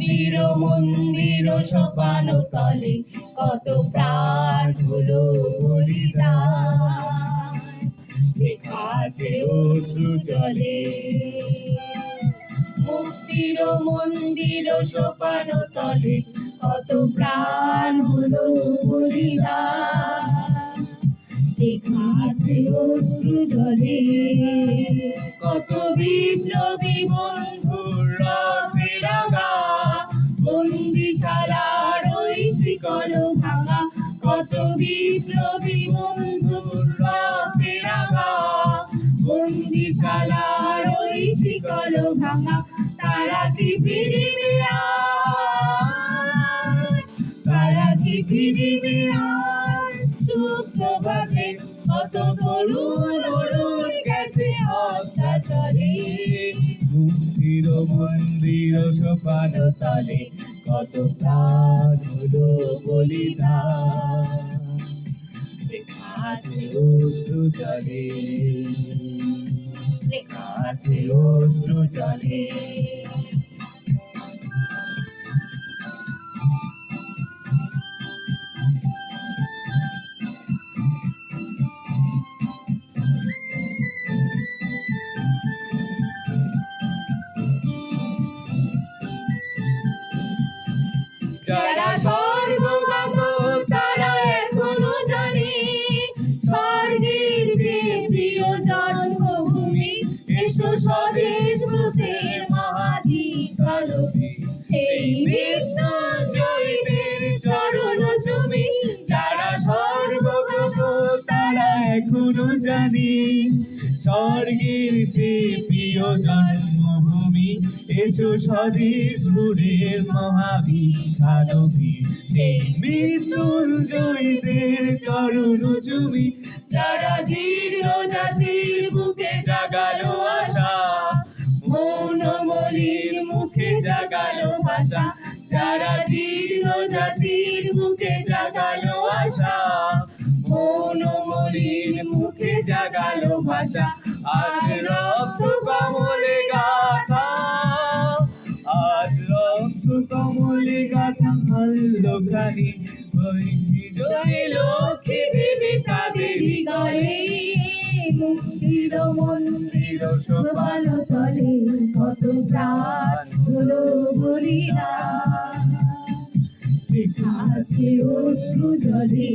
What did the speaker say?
মুক্তির মন্দির সোপান তলে কত প্রাণ হলো বলিদান। লেখা আছে অশ্রু জলে। মুক্তির মন্দির সোপান তলে কত প্রাণ হলো বলিদান। লেখা আছে অশ্রু জলে। কত বিপ্লবী বন্ধুর ভাঙা, কত বিপ্লবী বন্ধুর বন্দিশালার ওই শিকল ভাঙা, তারা কি ফিরিবে তারা কি ফিরিবে কত তরুণ অরুণ গেছে অস্তাচলে মুক্তির মন্দির সোপান তলে কত প্রাণ হলো বলিদান। লেখা আছে অশ্রু জলে। লেখা আছে অশ্রু জলে। এসো স্বদেশ মহাদীপ আলো সেই মৃত্যুঞ্জয়ীদের চরণ চুমি যারা স্বর্গগত তারা এখনও জানে। স্বর্গের যে প্রিয় জন্মভূমি, এসো স্বদেশ ভুরের মহাবিখানবী সেই মৃত্যুঞ্জয়ীদের চরণ চুমি যারা জীর্ণ জাতির বুকে যারা জীর্ণ জাতির বুকে জাগালো আশা, মৌন মলির মুখে জাগালো ভাষা, আজ রক্ত কমলে গাথা, আজ রক্ত কমলে গাথা বিজয় লক্ষ্মী দেবী তাদেরই গলে মুক্তির মন্দির সোপান তলে কত প্রাণ হলো বলিদান লেখা অশ্রু জলে।